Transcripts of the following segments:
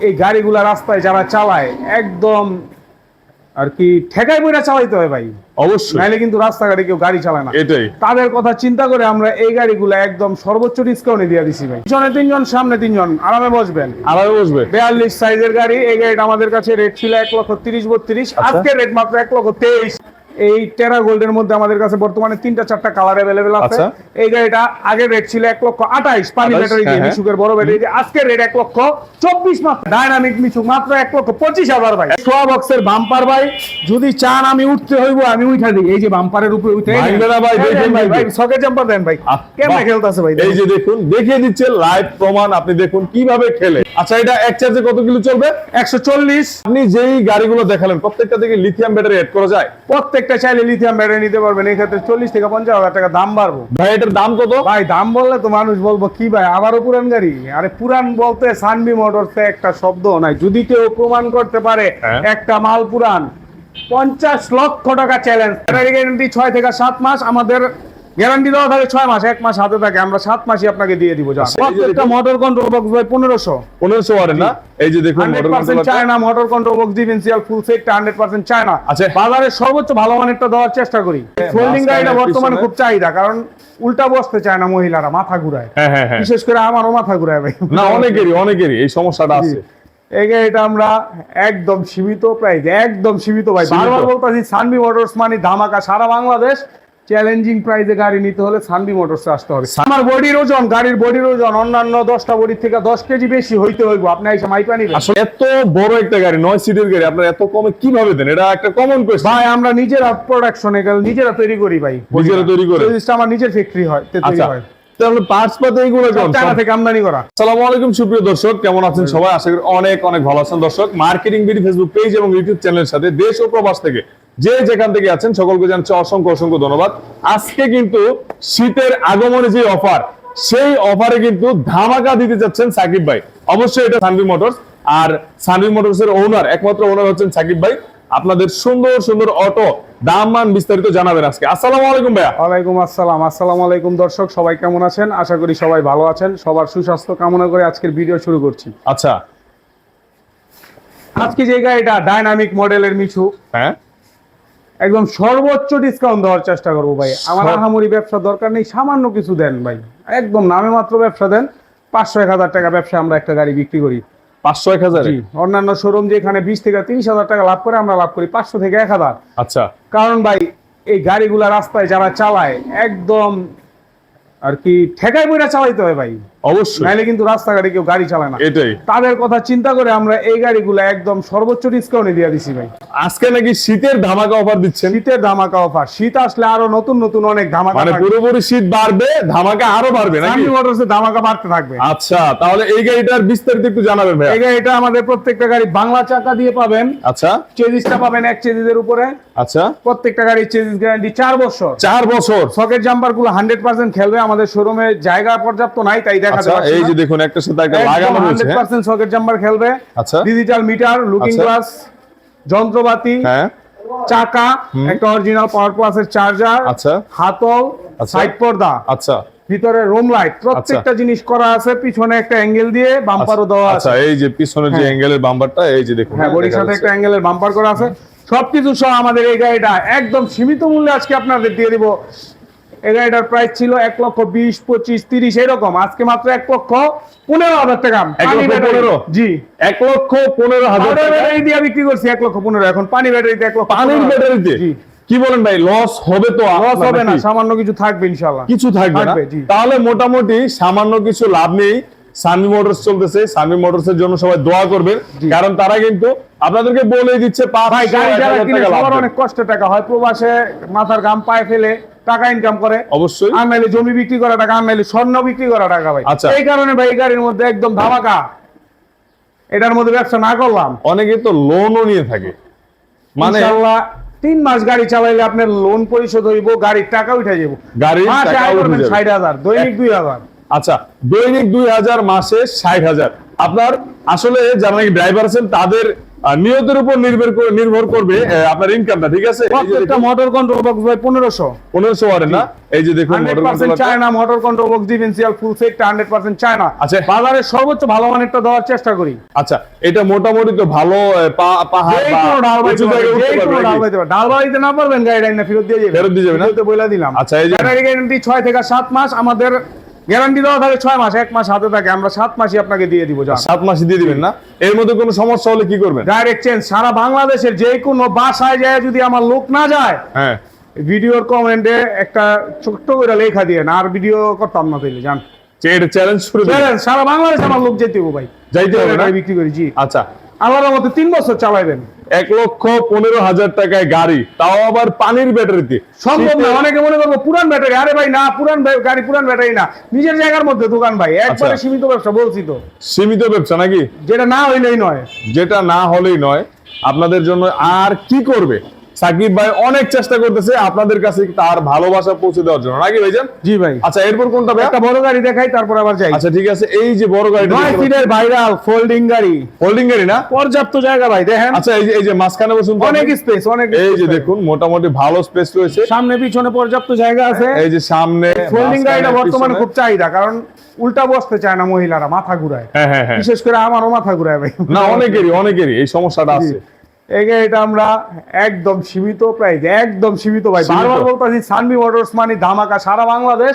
এই গাড়িগুলা রাস্তায় যারা চালায় একদম আর কি ঠেকাই বইরা চালাইতে হয় ভাই। অবশ্যই। নাইলে কিন্তু রাস্তাঘাটে কেউ গাড়ি চালায় না। এটাই। তাদের কথা চিন্তা করে আমরা এই গাড়িগুলো একদম সর্বোচ্চ ডিসকাউন্টে দিয়ে দিছি ভাই। পিছনে তিনজন সামনে তিনজন আরামে বসবেন। আড়াই বসবে। বিয়াল্লিশ সাইজের গাড়ি এই গাড়িটা আমাদের কাছে রেট ছিল এক লক্ষ তিরিশ বত্রিশ। আচ্ছা। আজকে রেট মাত্র এক লক্ষ তেইশ। এই টেরা গোল্ডের মধ্যে আমাদের কাছে বর্তমানে তিনটা চারটা কালার অ্যাভেলেবেল আছে। আচ্ছা। এই গাড়িটা আগের রেট ছিল এক লক্ষ আঠাইশ পানি ব্যাটারি দিয়ে হ্যাঁ, হ্যাঁ। মিশুকের বড় ব্যাটারি দিয়ে। আজকের রেট এক লক্ষ চব্বিশ মাত্র। ডাইনামিক মিশুক মাত্র এক লক্ষ পঁচিশ হাজার ভাই। সোয়া বক্সের বাম্পার ভাই যদি চান আমি উঠতে হইব আমি উঠা দিই। এই যে বাম্পারের উপরে উঠে ভাই, দেখেন ভাই সকেট জাম্পার দেন ভাই। কেমন। খেলতেছে ভাই এই যে দেখুন দেখিয়ে দিচ্ছে লাইভ প্রমাণ। আপনি দেখুন কীভাবে খেলে। আচ্ছা এটা এক চার্জে কত কিলো চলবে? একশো চল্লিশ। আপনি যেই গাড়িগুলো দেখালেন প্রত্যেকটা থেকে লিথিয়াম ব্যাটারি এড করা যায়। প্রত্যেকটা চাইলে লিথিয়াম ব্যাটারি নিতে পারবেন। এই ক্ষেত্রে চল্লিশ থেকে পঞ্চাশ হাজার টাকা দাম বাড়বো। ভাই এটার দাম কত? ভাই দাম বললে তো মানুষ বলব কি ভাই আবারও পুরান গাড়ি? আরে পুরান বলতে সানবি মোটরস একটা শব্দ নাই। যদি কেউ প্রমাণ করতে পারে হ্যাঁ। একটা মাল পুরান পঞ্চাশ লক্ষ টাকা চ্যালেঞ্জ ব্যাটারি গ্যারান্টি ছয় থেকে সাত মাস আমাদের গ্যারান্টি দেওয়া থাকে ছয় মাস এক মাস হাতে থাকে আমরা সাত মাসই আপনাকে দিয়ে দিব যা প্রত্যেকটা মোটর কন্ট্রোল বক্স ভাই পনেরোশো। পনেরোশো ওয়ারের না? এই যে দেখুন motor China motor control box differential full সেটটা হান্ড্রেড পার্সেন্ট চায়না। আচ্ছা। বাজারে সর্বোচ্চ ভালো মানেরটা দেওয়ার চেষ্টা করি। ফোল্ডিং গাড়িটা বর্তমানে খুব চাহিদা কারণ উল্টা বসতে চায় না মহিলারা মাথা ঘুরায়। হ্যাঁ হ্যাঁ হ্যাঁ। বিশেষ করে আমারও মাথা ঘুরায় ভাই। না অনেকেরই অনেকেরই এই সমস্যাটা আছে। গাড়িটা আমরা একদম সীমিত প্রাইস একদম সীমিত ভাই। বারবার বলতেছি সানবি মোটরস মানে ধামাকা সারা বাংলাদেশ চ্যালেঞ্জিং প্রাইসে গাড়ি নিতে হলে সানবি মোটরস আসতে হবে। আমার বডির ওজন গাড়ির বডির ওজন অন্যান্য দশটা বডির থেকে দশ কেজি বেশি হইতে হইব। আপনি এসে মাইপা নিবেন। আসলে এত বড় একটা গাড়ি নয় সিটের গাড়ি আপনার এত কমে কীভাবে দেন? এটা একটা কমন কোয়েশ্চেন ভাই আমরা নিজেরা প্রোডাকশন নিজেরা তৈরি করি ভাই। নিজেরা তৈরি করি যদি আমার নিজের ফ্যাক্টরি হয় তৈরি আচ্ছা। হয়। তাহলে পার্টস পাতে এইগুলো চায়না থেকে আমদানি করা। আসসালামু আলাইকুম সুপ্রিয় দর্শক। কেমন আছেন সবাই? আশা করি অনেক অনেক ভালো আছেন। দর্শক মার্কেটিং বিডি ফেসবুক পেজ এবং ইউটিউব চ্যানেলের সাথে দেশ ও প্রবাস থেকে যে যেখান থেকে আছেন সকলকে জানাচ্ছি অসংখ্য অসংখ্য ধন্যবাদ। আজকে কিন্তু শীতের আগমনে যে অফার সেই অফারে কিন্তু ধামাকা দিতে যাচ্ছেন সাকিব ভাই। অবশ্যই এটা সানভি মোটরস আর সানভি মোটরস এর ওনার একমাত্র ওনার হচ্ছেন সাকিব ভাই। আপনাদের সুন্দর সুন্দর অটো দাম মান বিস্তারিত জানাবেন আজকে। আসসালামু আলাইকুম ভাইয়া। ওয়ালাইকুম আসসালাম। আসসালামু আলাইকুম দর্শক সবাই কেমন আছেন? আশা করি সবাই ভালো আছেন। সবার সুস্বাস্থ্য কামনা করে আজকের ভিডিও শুরু করছি। আচ্ছা। আজকে যে গাড়িটা ডাইনামিক মডেলের মিছু হ্যাঁ? একদম সর্বোচ্চ ডিসকাউন্ট দেওয়ার চেষ্টা করব ভাই। আমার আহামরি ব্যবসা দরকার নেই সামান্য কিছু দেন ভাই। একদম নামে মাত্র ব্যবসা দেন। পাঁচশো এক হাজার টাকা ব্যবসা আমরা একটা গাড়ি বিক্রি করি। পাঁচশো এক হাজার অন্যান্য শোরুম যেখানে বিশ থেকে তিরিশ হাজার টাকা লাভ করে আমরা লাভ করি পাঁচশো থেকে এক হাজার। আচ্ছা। কারণ ভাই এই গাড়িগুলা রাস্তায় যারা চালায় একদম আর কি ঠেকায় বইরা চালাইতে হয় ভাই। অবশ্যই। নাইলে কিন্তু রাস্তাঘাটে কেউ গাড়ি চালায় না। এটাই। তাদের কথা চিন্তা করে আমরা এই গাড়িগুলো একদম সর্বোচ্চ ডিসকাউন্টে দিয়ে দিছি ভাই। আজকে নাকি শীতের ধামাকা অফার দিচ্ছেন? শীতের ধামাকা অফার শীত আসলে আরও নতুন নতুন অনেক ধামাকা মানে পুরোপুরি শীত বাড়বে ধামাকা আরও বাড়বে নাকি? মোটরসে ধামাকা বাড়তে থাকবে। আচ্ছা তাহলে এই গাড়িটার বিস্তারিত একটু জানাবেন ভাই এই গাড়িটা আমাদের প্রত্যেকটা গাড়ি বাংলা চাকা দিয়ে পাবেন। আচ্ছা। চেজিসটা পাবেন এক চেজিসের উপরে। আচ্ছা। প্রত্যেকটা গাড়ির চেজিস গ্যারান্টি চার বছর। চার বছর। সকেট জাম্পারগুলো হান্ড্রেড পার্সেন্ট খেলবে। আমাদের শোরুমে জায়গা পর্যাপ্ত নাই তাই দেখা আচ্ছা এই যে দেখুন একটা সাথে একটা লাগানো রয়েছে হান্ড্রেড পার্সেন্ট সকেট জাম্পার খেলবে। আচ্ছা। ডিজিটাল মিটার লুকিং আচ্ছা। গ্লাস যন্ত্রপাতি হ্যাঁ। চাকা একটা অরিজিনাল পাওয়ার প্লাসের চার্জার আচ্ছা। হাতল আচ্ছা। সাইড পর্দা। আচ্ছা। ভিতরে রুম লাইট প্রত্যেকটা জিনিস করা আছে পিছনে একটা অ্যাঙ্গেল দিয়ে বাম্পারও দেওয়া আচ্ছা আছে এই যে পিছনে যে হ্যাঁ। অ্যাঙ্গেলের বাম্পারটা এই যে দেখুন হ্যাঁ বডির সাথে। একটা অ্যাঙ্গেলের বাম্পার করা আছে। সবকিছু সহ আমাদের এই গাড়িটা একদম সীমিত মূল্যে আজকে আপনাদের দিয়ে দিব। এই গাড়িটার প্রাইস ছিল এক লক্ষ বিশ পঁচিশ তিরিশ এরকম। আজকে মাত্র এক লক্ষ পনেরো হাজার টাকা। পনেরো? জি। এক লক্ষ পনেরো হাজার ব্যাটারি দিয়ে বিক্রি করছি এক লক্ষ পনেরো। এখন পানি ব্যাটারিতে এক লক্ষ পানির ব্যাটারিতে? জি। কি বলেন ভাই লস হবে তো? লস হবে না সামান্য কিছু থাকবে ইনশাল্লাহ কিছু থাকবে না? থাকবে, তাহলে মোটামুটি সামান্য কিছু লাভ নেই। সানভি মোটরস চলতেছে। সানভি মোটরস এর জন্য সবাই দোয়া করবেন। কারণ তারা কিন্তু আপনাদেরকে বলে দিচ্ছে ভাই গাড়ি যারা কিনে সবার অনেক কষ্টের টাকা হয় প্রবাসে মাথার গাম পায়ে ফেলে টাকা ইনকাম করে। অবশ্যই। নাইলে জমি বিক্রি করা টাকা নাইলে স্বর্ণ বিক্রি করা টাকা ভাই। আচ্ছা। এই কারণে ভাই গাড়ির মধ্যে একদম ধামাকা। এটার মধ্যে ব্যবসা না করলাম। অনেকে তো লোনও নিয়ে থাকে। মানে তিন মাস গাড়ি চালাইলে আপনার লোন পরিশোধ হইব গাড়ির টাকা উঠে যাব গাড়ির মাসে টাকা উঠে যাবে। ষাট হাজার দৈনিক দুই হাজার। আচ্ছা দৈনিক দুই হাজার মাসে ষাট হাজার। আপনার আসলে যারা নাকি ড্রাইভার আছেন তাদের নিয়তের উপর নির্ভর নির্ভর করবে আপনার ইনকামটা ঠিক আছে? প্রত্যেকটা মোটর কন্ট্রোল বক্স ভাই পনেরোশো। পনেরোশো ওয়াটের না? এই যে দেখুন controller টা। China motor control box differential full set hundred percent China আচ্ছা। বাজারে সর্বোচ্চ ভালো মানেরটা দেওয়ার চেষ্টা করি। আচ্ছা এটা মোটামুটি তো ভালো পাহাড় বা ডাল ডাল না পারবেন গাড়ি না ফেরত দিয়ে যাবে ফেরত দিয়ে যাবে না? ভিডিওতে বলে দিলাম। আচ্ছা, এই যে- গ্যারান্টি ছয় থেকে সাত মাস আমাদের গ্যারান্টি দেওয়া থাকে ছয় মাস এক মাস হাতে থাকে আমরা সাত মাসই আপনাকে দিয়ে দিব সাত মাসে দিয়ে দিবেন না? এর মধ্যে কোনো সমস্যা হলে কি করবেন? ডাইরেক্ট চেঞ্জ সারা বাংলাদেশের যে কোনো বাসায় যায় যদি আমার লোক না যায় হ্যাঁ। ভিডিওর কমেন্টে একটা ছোট্ট করে লেখা দিয়ে না আর ভিডিও করতাম না তাইলে জান এটা চ্যালেঞ্জ দিবেন। চলেন, সারা বাংলাদেশে আমার লোক যেতে হবে ভাই। যাইতে হবে না? বিক্রি করি জি। আচ্ছা। আল্লাহর মতো তিন বছর চালাইবেন। এক লক্ষ পনেরো হাজার টাকায় গাড়ি তাও আবার পানির ব্যাটারিতে সম্ভব না অনেকে মনে করব পুরান ব্যাটারি আরে ভাই না পুরান গাড়ি পুরান ব্যাটারি না। নিজের জায়গার মধ্যে দোকান ভাই একবারে আচ্ছা। সীমিত ব্যবসা বলছি তো। সীমিত ব্যবসা নাকি? যেটা না হইলেই নয়। যেটা না হলেই নয় আপনাদের জন্য আর কি করবে? সাকিব ভাই অনেক চেষ্টা করতেছে আপনাদের কাছে তার ভালোবাসা পৌঁছে দেওয়ার জন্য। নাকি ভাইজান? জি ভাই। আচ্ছা এরপর কোনটা ভাই একটা বড় গাড়ি দেখাই তারপর আবার যাই। আচ্ছা ঠিক আছে এই যে বড় গাড়িটা নয় সিটের ভাইরাল ফোল্ডিং গাড়ি। হোল্ডিং গাড়ি না? পর্যাপ্ত জায়গা ভাই দেখেন। আচ্ছা এই যে এই যে মাঝখানে বসুন তো অনেক স্পেস অনেক এই যে দেখুন মোটামুটি ভালো স্পেস রয়েছে। সামনে পিছনে পর্যাপ্ত জায়গা আছে। এই যে সামনে ফোল্ডিং গাড়িটা বর্তমানে খুব চাহিদা কারণ উল্টা বসতে চায় না মহিলারা মাথা ঘুরায়। হ্যাঁ হ্যাঁ হ্যাঁ। বিশেষ করে আমারও মাথা ঘুরায় ভাই। না অনেকেরই অনেকেরই এই সমস্যাটা আছে। গাড়িটা আমরা একদম সীমিত প্রাইস একদম সীমিত ভাই। বারবার বলতেছি সানবি মোটরস মানে ধামাকা সারা বাংলাদেশ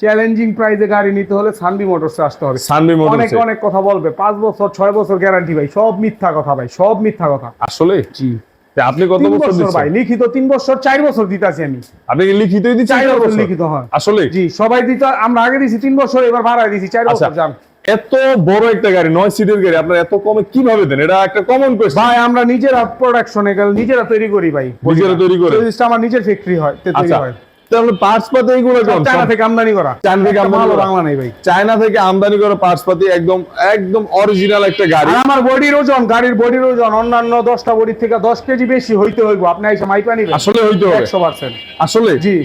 চ্যালেঞ্জিং প্রাইসে গাড়ি নিতে হলে সানবি মোটরস আসতে হবে। সানবি অনেক অনেক কথা বলবে পাঁচ বছর ছয় বছর গ্যারান্টি ভাই সব মিথ্যা কথা ভাই সব মিথ্যা কথা। আসলে? জি। আপনি কত বছর ভাই লিখিত তিন বছর চার বছর দিতেছি আমি। আপনি কি লিখিতই দিচ্ছেন? চার বছর? লিখিত হয়। আসলে? জি সবাই দিতে আমরা আগে দিছি তিন বছর এবার ভাড়ায় দিছি চার আচ্ছা। বছর যান। এত বড় একটা গাড়ি নয় সিটের গাড়ি আপনার এত কমে কীভাবে দেন? এটা একটা কমন কোয়েশ্চেন ভাই আমরা নিজেরা প্রোডাকশনে গেল নিজেরা তৈরি করি ভাই নিজেরা তৈরি করে? জিনিসটা আমার নিজের ফ্যাক্টরি হয় তৈরি আচ্ছা হয়। তাহলে পার্টস পাতি এইগুলো চায়না থেকে আমদানি করা। চায়না থেকে আমদানি বাংলা নেই ভাই। চায়না থেকে আমদানি করা পার্টস পাতি একদম একদম অরিজিনাল একটা গাড়ি। আমার বডির ওজন গাড়ির বডির ওজন অন্যান্য দশটা বডির থেকে দশ কেজি বেশি হইতে হইব। আপনি এসে মাইপা নিবেন আসলে হইতে হবে। একশো পার্সেন্ট আসলে? জি।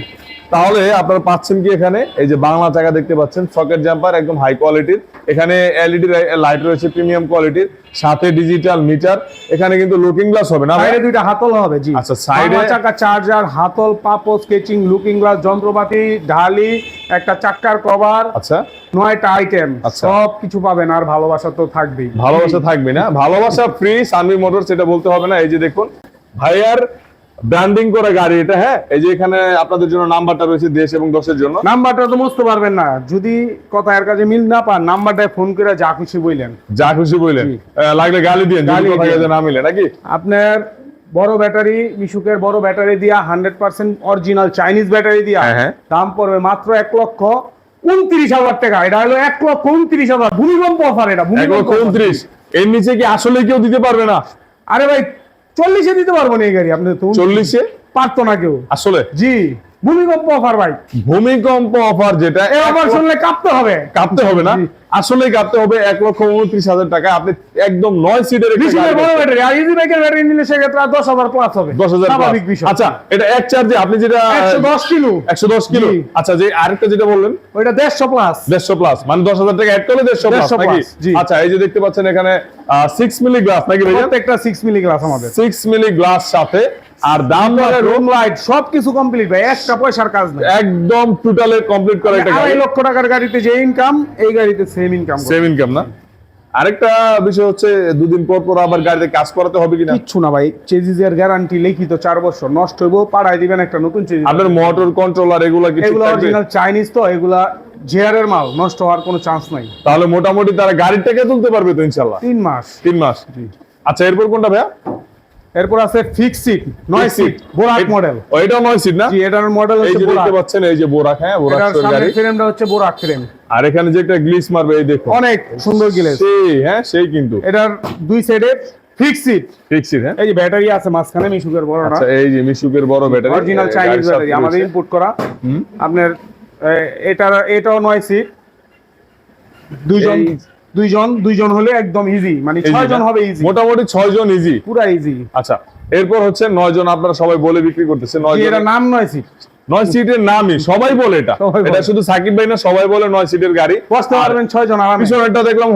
তাহলে আপনারা পাচ্ছেন কি এখানে? এই যে বাংলা চাকা দেখতে পাচ্ছেন সকেট জাম্পার একদম হাই কোয়ালিটির এখানে এলইডি লাইট রয়েছে প্রিমিয়াম কোয়ালিটির সাথে ডিজিটাল মিটার এখানে কিন্তু লুকিং গ্লাস হবে না? সাইডে দুইটা হাতল হবে জি। আচ্ছা, এ- চাকা চার্জার হাতল পাপো স্কেচিং লুকিং গ্লাস যন্ত্রপাতি ঢালি একটা চাক্কার কভার আচ্ছা। নয়টা আইটেম আচ্ছা। সব কিছু পাবেন আর ভালোবাসা তো থাকবেই। ভালোবাসা থাকবে না। ভালোবাসা ফ্রি সানভি মোটর সেটা বলতে হবে না। এই যে দেখুন ভাইয়ার ব্র্যান্ডিং করা গাড়ি এটা হ্যাঁ? এই যে এখানে আপনাদের জন্য নাম্বারটা রয়েছে দেশ এবং দশের জন্য। নাম্বারটা তো বুঝতে পারবেন না। যদি কথা এর কাছে মিল না পান নাম্বারটায় ফোন করে যা খুশি বললেন যা খুশি বললেন লাগলে গালি দিয়ে গালি দিয়েন। না মিলে নাকি? আপনার বড় ব্যাটারি মিশুকের বড় ব্যাটারি দিয়া hundred percent original Chinese battery দিয়া হ্যাঁ, হ্যাঁ। দাম পড়বে মাত্র এক লক্ষ উনত্রিশ হাজার টাকা। এটা হলো এক লক্ষ উনত্রিশ হাজার। ভূমিকম্প অফার এটা ভূমিকম্প। উনত্রিশ। এর নিচে কি আসলে কেউ দিতে পারবে না? আরে ভাই চল্লিশে দিতে পারব না এই গাড়ি আপনি তো চল্লিশে? পারতো না কেউ। আসলে? জি ভূমিকম্প অফার ভাই। ভূমিকম্প অফার যেটা এই এক অফার শুনলে কাঁপতে হবে। কাঁপতে হবে না। আসলে কাঁপতে হবে এক লক্ষ উনত্রিশ হাজার টাকা। আপনি একদম নয় সিটের ইজি বাইকের ব্যাটারি নিলে সেক্ষেত্রে দশ হাজার প্লাস হবে। দশ হাজার আচ্ছা এটা এক চার্জে আপনি যেটা একশো দশ কিলো। একশো দশ কিলো। আচ্ছা যে আরেকটা যেটা বললেন? ওইটা দেড়শো প্লাস দেড়শো প্লাস মানে দশ হাজার টাকা অ্যাড করলে দেড়শো প্লাস নাকি? আচ্ছা এই যে দেখতে পাচ্ছেন এখানে সিক্স মিলি গ্লাস নাকি প্রত্যেকটা সিক্স মিলি গ্লাস আমাদের। সিক্স মিলি গ্লাস সাথে। আর দাম মাত্র রুম লাইট সবকিছু কমপ্লিট ভাই একটা পয়সার কাজ নাই। একদম টোটালে কমপ্লিট করা একটা গাড়ি। লক্ষ টাকার গাড়িতে যে ইনকাম এই গাড়িতে সেম ইনকাম সেম ইনকাম না? আরেকটা বিষয় হচ্ছে দুদিন পর পর আবার গাড়িতে কাজ করাতে হবে কিনা? কিচ্ছু না ভাই চেজিজের গ্যারান্টি লিখিত চার বছর নষ্ট হইবো পাড়ায় দিবেন একটা নতুন চেজিজ আপনার মোটর কন্ট্রোলার এগুলো কি এগুলো অরিজিনাল চাইনিজ তো এগুলা জেয়ারের মাল নষ্ট হওয়ার কোনো চান্স নাই। তাহলে মোটামুটি তারা গাড়িটাকে তুলতে পারবে তো ইনশাল্লাহ তিন মাস। তিন মাস। আচ্ছা এরপর কোনটা ভাইয়া? এরপর আছে ফিক্স সিট নয় সিট বোরাক মডেল ও এটাও নয় সিট না? জি এটার মডেল হচ্ছে বোরাক দেখতে পাচ্ছেন এই যে বোরাক হ্যাঁ বোরাক শোর গাড়ি। ফ্রেমটা হচ্ছে বোরাক ফ্রেম আর এখানে যে একটা গ্লিস মারবে এই দেখো অনেক সুন্দর গিলেস সেই হ্যাঁ সেই কিন্তু। এটার দুই সাইডে ফিক্স সিট ফিক্সড হ্যাঁ। এই যে ব্যাটারি আছে মাঝখানে মিশুকের বড় না? আচ্ছা এই যে মিশুকের বড় ব্যাটারি অরিজিনাল চাইনিজ ব্যাটারি আমাদের ইনপুট করা। আপনার এটা এটাও নয় সিট দুইজন দুইজন দুইজন হলে একদম ইজি মানে ছয় জন হবে ইজি মোটামুটি ছয় জন ইজি পুরা ইজি আচ্ছা এরপর হচ্ছে নয় জন আপনারা সবাই বলে বিক্রি করতেছে নয় এটা নাম নয় সিট নয় সিটের নামই সবাই বলে এটা। এটা শুধু সাকিব ভাই না সবাই বলে নয় সিটের গাড়ি। বসতে পারবেন ছয় জন আরামে। পিছনেরটা দেখলাম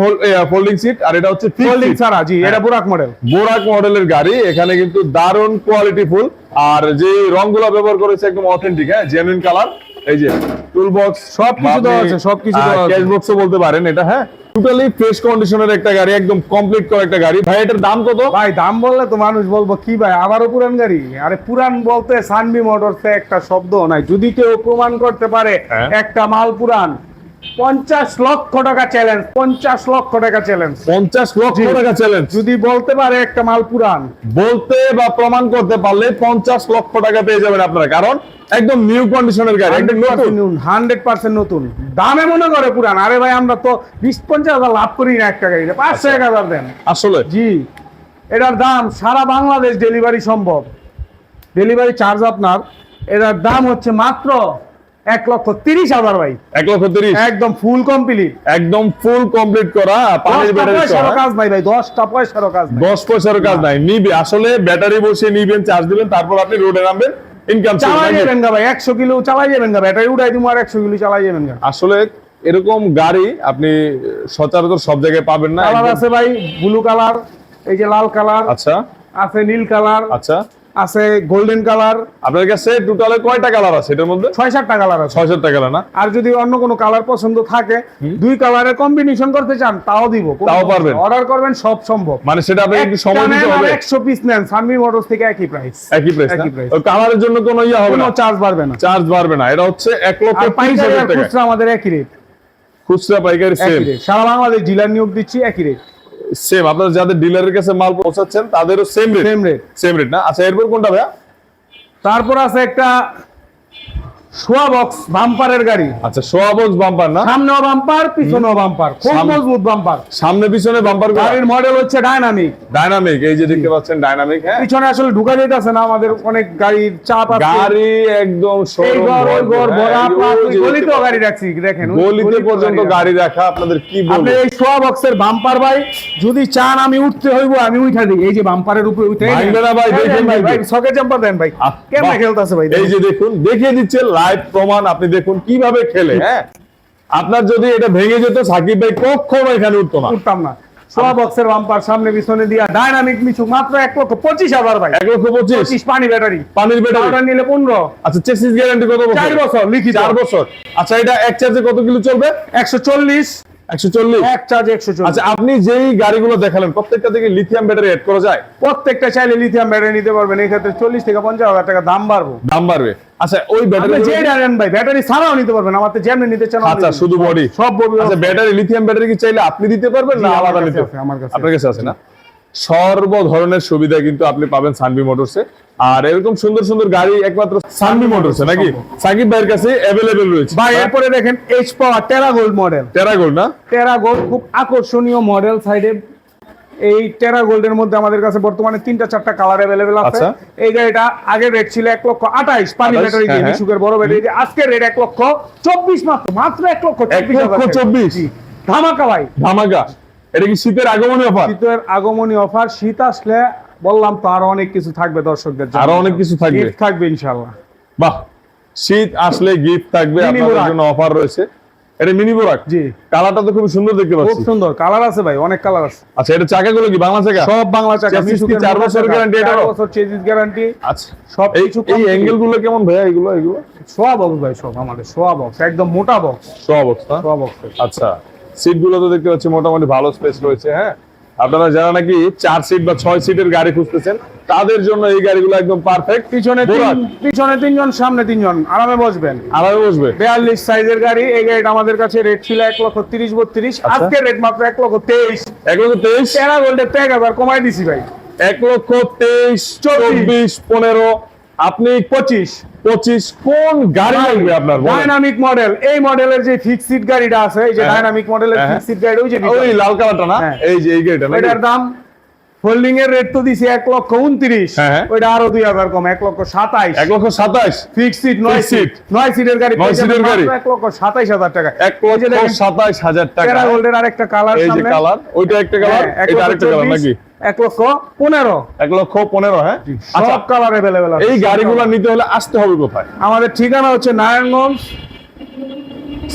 ফোল্ডিং সিট আর এটা হচ্ছে ফোল্ডিং ছাড়া জি। এটা বুরাক মডেল বোরাক মডেলের গাড়ি এখানে কিন্তু দারুণ কোয়ালিটি ফুল আর যে রংগুলো ব্যবহার করেছে একদম অথেন্টিক হ্যাঁ জেনুইন কালার এই যে টুল বক্স সবকিছু দেওয়া আছে, সবকিছু দেওয়া আছে। ক্যাশ বক্সও বলতে পারেন এটা হ্যাঁ। টোটালি ফ্রেশ কন্ডিশনের একটা গাড়ি একদম কমপ্লিট করা একটা গাড়ি। ভাই এটার দাম কত? ভাই দাম বললে তো মানুষ বলব কি ভাই আবারও পুরান গাড়ি? আরে পুরান বলতে সানবি মোটরসে একটা শব্দ নাই। যদি কেউ প্রমাণ করতে পারে হ্যাঁ। একটা মাল পুরান পঞ্চাশ লক্ষ টাকা চ্যালেঞ্জ পঞ্চাশ লক্ষ টাকা চ্যালেঞ্জ পঞ্চাশ লক্ষ টাকা চ্যালেঞ্জ যদি বলতে পারে একটা মাল পুরান। বলতে বা প্রমাণ করতে পারলে পঞ্চাশ লক্ষ টাকা পেয়ে যাবেন আপনারা। কারণ একদম নিউ কন্ডিশনের গাড়ি একদম নতুন। হান্ড্রেড পার্সেন্ট নতুন। দামে মনে করে পুরান। আরে ভাই আমরা তো বিশ পঞ্চাশ হাজার লাভ করি না একটা গাড়িতে। পাঁচশো এক হাজার দেন। আসলে? জি। এটার দাম সারা বাংলাদেশ ডেলিভারি সম্ভব। ডেলিভারি চার্জ আপনার এটার দাম হচ্ছে মাত্র এক লক্ষ তিরিশ হাজার ভাই। এক লক্ষ তিরিশ? একদম ফুল কমপ্লিট একদম ফুল কমপ্লিট করা পানির ব্যাটারি কাজ নাই ভাই দশটা পয়সারও কাজ দশ পয়সার কাজ নাই। নিবে আসলে ব্যাটারি বসিয়ে নিবেন চার্জ দিবেন তারপর আপনি রোডে নামবেন। ইনকাম চালাই যাবেন গা ভাই একশো কিলো চালাই যাবেন গা ব্যাটারি উঠাই দিব আর একশো কিলো চালাই যাবেন গা আসলে এরকম গাড়ি আপনি সচরাচর সব জায়গায় পাবেন না। কালার আছে ভাই ব্লু কালার এই যে লাল কালার আচ্ছা। আছে নীল কালার আচ্ছা। আছে গোল্ডেন কালার আপনার কাছে টোটালে কয়টা কালার আছে এটার মধ্যে? ছয় সাতটা কালার আছে। ছয় সাতটা কালার না? আর যদি অন্য কোনো কালার পছন্দ থাকে দুই কালারের কম্বিনেশন করতে চান তাও দিব। তাও পারবেন। অর্ডার করবেন সব সম্ভব। মানে সেটা আপনাকে একটু সময় দিতে হবে। একশো পিস নেন সানমি মোটরস থেকে একই প্রাইস একই প্রাইস একই। ওই কালারের জন্য কোনো ইয়ে হবে কোনো না চার্জ বাড়বে না। চার্জ বাড়বে না। এটা হচ্ছে এক লক্ষ আর তিরিশ পাইকারি হাজার টাকা। খুচরা আমাদের একই রেট খুচরা পাইকারি সেম সারা বাংলাদেশ ডিলার নিয়োগ দিচ্ছি একই রেট সেম আপনারা যাদের ডিলারের কাছে মাল পৌঁছাচ্ছেন তাদেরও same rate same rate same rate না? আচ্ছা এরপর কোনটা ভাইয়া? তারপর আছে একটা সোয়া বক্স বাম্পারের গাড়ি। আচ্ছা বাম্পার না? সামনেও বাম্পার পিছনেও বাম্পার খুব মজবুত বাম্পার সামনে পিছনে বাম্পার গাড়ির মডেল হচ্ছে ডাইনামিক ডাইনামিক এই যে দেখতে পাচ্ছেন ডাইনামিক হ্যাঁ? পিছনে আসলে ঢুকা যেতেছে না আমাদের অনেক গাড়ির চাপ আছে। গাড়ি একদম হ্যাঁ, দেখতে গাড়ি রাখছি দেখেন গলিতে পর্যন্ত গাড়ি রাখা আপনাদের কি আপনি বলব? এই সোয়া বক্সের বাম্পার ভাই যদি চান আমি উঠতে হইব আমি উঠা দিই। এই যে বাম্পারের উপরে উঠে ভাই, দেন ভাই সকেট জাম্পার দেন ভাই। কেমন। খেলতেছে ভাই এই যে দেখুন দেখিয়ে দিচ্ছে লাইভ প্রমাণ আপনি দেখুন কীভাবে খেলে হ্যাঁ? আপনার যদি এটা ভেঙে যেত সাকিব ভাই কখনো এখানে উঠতো না। উঠতাম না। সোয়া বক্সের বাম্পার সামনে পিছনে দিয়া ডাইনামিক মিছুক মাত্র এক লক্ষ পঁচিশ হাজার ভাই। এক লক্ষ পঁচিশ? পানি ব্যাটারি পানির ব্যাটারি নিলে পনেরো। আচ্ছা চেসিস গ্যারান্টি কত বছর? চার বছর লিখি চার বছর। আচ্ছা এটা এক চার্জে কত কিলো চলবে? একশো চল্লিশ। আচ্ছা আপনি যেই গাড়িগুলো দেখালেন প্রত্যেকটা থেকে লিথিয়াম ব্যাটারি এড করা যায়? প্রত্যেকটা চাইলে লিথিয়াম ব্যাটারি নিতে পারবেন। এই ক্ষেত্রে চল্লিশ থেকে পঞ্চাশ হাজার টাকা দাম বাড়বো। দাম বাড়বে। আচ্ছা ওই ব্যাটারি যে নেন ভাই ব্যাটারি ছাড়াও নিতে পারবেন। আমার তো যেমনি নিতে চান আচ্ছা শুধু বডি সব বডি আচ্ছা ব্যাটারি লিথিয়াম ব্যাটারি কি চাইলে আপনি দিতে পারবেন না আলাদা নিতে হবে আমার কাছে আপনার কাছে আছে না? সর্ব ধরনের সুবিধা কিন্তু আপনি পাবেন সানবি মোটরসে আর এরকম সুন্দর সুন্দর গাড়ি একমাত্র সানবি মোটরসে নাকি? সাকিব ভাইয়ের কাছে অ্যাভেলেবেল রয়েছে। ভাই এরপরে দেখেন এইচ পাওয়ার টেরা গোল্ড মডেল টেরা গোল্ড না? টেরা গোল্ড খুব আকর্ষণীয় মডেল সাইডে এই টেরা গোল্ডের মধ্যে আমাদের কাছে বর্তমানে তিনটা চারটা কালার অ্যাভেলেবেল আছে। আচ্ছা। এই গাড়িটা আগের রেট ছিল এক লক্ষ আঠাইশ পানি ব্যাটারি দিয়ে হ্যাঁ, হ্যাঁ। মিশুকের বড় ব্যাটারি দিয়ে। আজকে রেট এক লক্ষ চব্বিশ মাত্র মাত্র এক লক্ষ চব্বিশ। ধামাকা ভাই। ধামাকা। এটা কি শীতের আগমনী অফার? শীতের আগমনী অফার শীত আসলে বললাম তো আরও অনেক কিছু থাকবে দর্শকদের আরও অনেক কিছু থাকবে। থাকবে ইনশাল্লাহ বাহ শীত আসলে গিফট থাকবে আপনাদের জন্য অফার রয়েছে। এটা মিনি বোরাক জি। কালারটা তো খুব সুন্দর দেখতে খুব সুন্দর। কালার আছে ভাই অনেক কালার আছে। আচ্ছা এটা চাকাগুলো কি? বাংলা চাকা? সব বাংলা চাকা। Chassis কি মিশুকের চার মোটা বছরের চাকা, guarantee চার এটারও? বছর চেজিস গ্যারান্টি আচ্ছা সব এই কিছু এই অ্যাঙ্গেলগুলো কেমন ভাইয়া এগুলো? এগুলো? সোয়া বক্স ভাই সব আমাদের সোয়া বক্স একদম মোটা বক্স সব অবস্থা সোয়া বক্স আচ্ছা। সিটগুলো তো দেখতে পাচ্ছি মোটামুটি ভালো স্পেস রয়েছে হ্যাঁ? আপনারা যারা নাকি চার সিট বা ছয় সিটের গাড়ি খুঁজতেছেন তাদের জন্য এই গাড়িগুলো একদম পারফেক্ট পিছনে পিছনে তিনজন সামনে তিনজন আরামে বসবেন। আরামে বসবে। বিয়াল্লিশ সাইজের গাড়ি এই গাড়িটা আমাদের কাছে রেট ছিল এক লক্ষ তিরিশ বত্রিশ আচ্ছা। আজকে রেট মাত্র এক লক্ষ তেইশ। এক লক্ষ তেইশ? টেরা গোল্ডের ত্যাগ আবার কমাই দিছি ভাই। এক লক্ষ তেইশ চব্বিশ পনেরো আপনি পঁচিশ। পঁচিশ কোন গাড়ি লাগবে আপনার? ডাইনামিক মডেল এই মডেলের যে ফিক্স সিট গাড়িটা আছে এই যে। ডাইনামিক মডেলের। ফিক্স সিট গাড়ি ওই যে ওই লাল কালারটা না হ্যাঁ। এই যে এই গাড়িটা এটার দাম হোল্ডিং এর রেট তো দিছি এক লক্ষ উনত্রিশ। হ্যাঁ, হ্যাঁ। ওইটা আরও দুই হাজার কম এক লক্ষ সাতাইশ। এক লক্ষ সাতাশ ফিক্স সিট নয় সিট নয় সিটের গাড়ি নয় সিটের গাড়ি। এক লক্ষ সাতাইশ হাজার টাকা। এক লক্ষ সাতাশ হাজার টাকা। প্যারা গোল্ডের আরেকটা কালার এই যে কালার ওইটা একটা কালার হ্যাঁ, এটা আরেকটা কালার নাকি? এক লক্ষ পনেরো। এক লক্ষ পনেরো হ্যাঁ? আচ্ছা সব কালার অ্যাভেলেবেল এই গাড়িগুলো নিতে হলে আসতে হবে কোথায়? আমাদের ঠিকানা হচ্ছে নারায়ণগঞ্জ।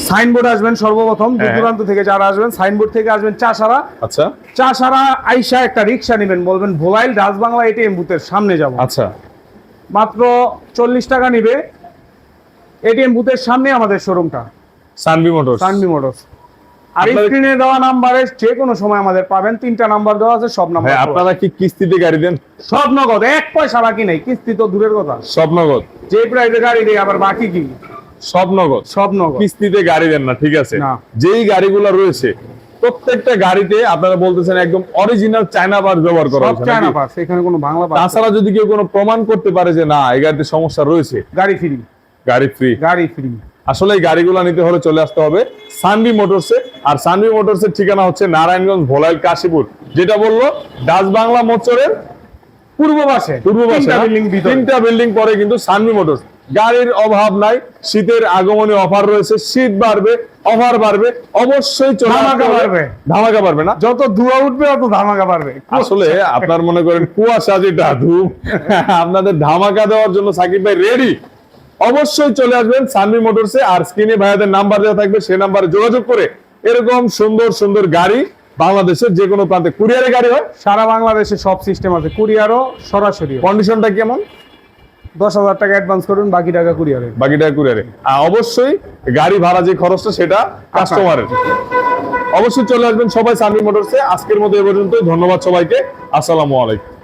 সাইনবোর্ড আসবেন সর্বপ্রথম দূর হ্যাঁ। দূরান্ত থেকে যারা আসবেন সাইনবোর্ড থেকে আসবেন চাষারা। আচ্ছা। চাষারা আইসা একটা রিক্সা নেবেন বলবেন ভোলাইল রাজবাংলা এটিএম বুথের সামনে যাব। আচ্ছা। মাত্র চল্লিশ টাকা নিবে এটিএম বুথের সামনে আমাদের শোরুমটা। সানবি মোটরস। সানবি মোটরস। আর স্ক্রিনে দেওয়া নাম্বারে যে কোনো সময় আমাদের পাবেন তিনটা নাম্বার দেওয়া আছে সব নাম্বার আপনারা কি কিস্তিতে গাড়ি দেন? সব নগদ এক পয়সা বাকি নেই কিস্তি তো দূরের কথা। সব নগদ। যে প্রাইসে গাড়ি দেয় আবার বাকি কি? সব নগদ। সব নগদ। কিস্তিতে গাড়ি দেন না ঠিক আছে। যেই গাড়িগুলো রয়েছে প্রত্যেকটা গাড়িতে আপনারা বলতেছেন একদম অরিজিনাল চায়না বাস ব্যবহার করা হয়েছে চায়না? পাস এখানে কোনো বাংলা পাস তাছাড়া যদি কেউ কোনো প্রমাণ করতে পারে যে না এই গাড়িতে সমস্যা রয়েছে গাড়ি ফ্রি গাড়ি ফ্রি গাড়ি ফ্রি আসলে এই গাড়িগুলো নিতে হলে চলে আসতে হবে সানবি মোটরসে আর সানবি মোটরসের ঠিকানা হচ্ছে নারায়ণগঞ্জ ভোলাইল কাশীপুর। যেটা বলল ডাচ বাংলা মোচরের পূর্ব পাশে। পূর্ব পাশে তিনটা বিল্ডিং পরে কিন্তু সানবি মোটরস গাড়ির অভাব নাই শীতের আগমনী অফার রয়েছে শীত বাড়বে অফার বাড়বে অবশ্যই ধামাকা বাড়বে। ধামাকা বাড়বে না? যত ধোয়া উঠবে তত ধামাকা পারবে আসলে আপনার মনে করেন কুয়াশা যেটা ধূপ আপনাদের ধামাকা দেওয়ার জন্য সাকিব ভাই রেডি অবশ্যই চলে আসবেন সানবি মোটরসে আর স্ক্রিনে ভাইয়াদের নাম্বার দেওয়া থাকবে সেই নাম্বারে যোগাযোগ করে এরকম সুন্দর সুন্দর গাড়ি বাংলাদেশের যে কোনো প্রান্তে। কুরিয়ারে গাড়ি হয়? সারা বাংলাদেশে সব সিস্টেম আছে। কুরিয়ারও সরাসরি কন্ডিশনটা কেমন? দশ হাজার টাকা অ্যাডভান্স করুন, বাকি টাকা কুরিয়ারে টাকা কুরিয়ারে আর অবশ্যই গাড়ি ভাড়া যে খরচটা, সেটা কাস্টমারের অবশ্যই চলে আসবেন সবাই সানবি মোটরসে আজকের মতো এ পর্যন্ত ধন্যবাদ সবাইকে। আসসালামু আলাইকুম।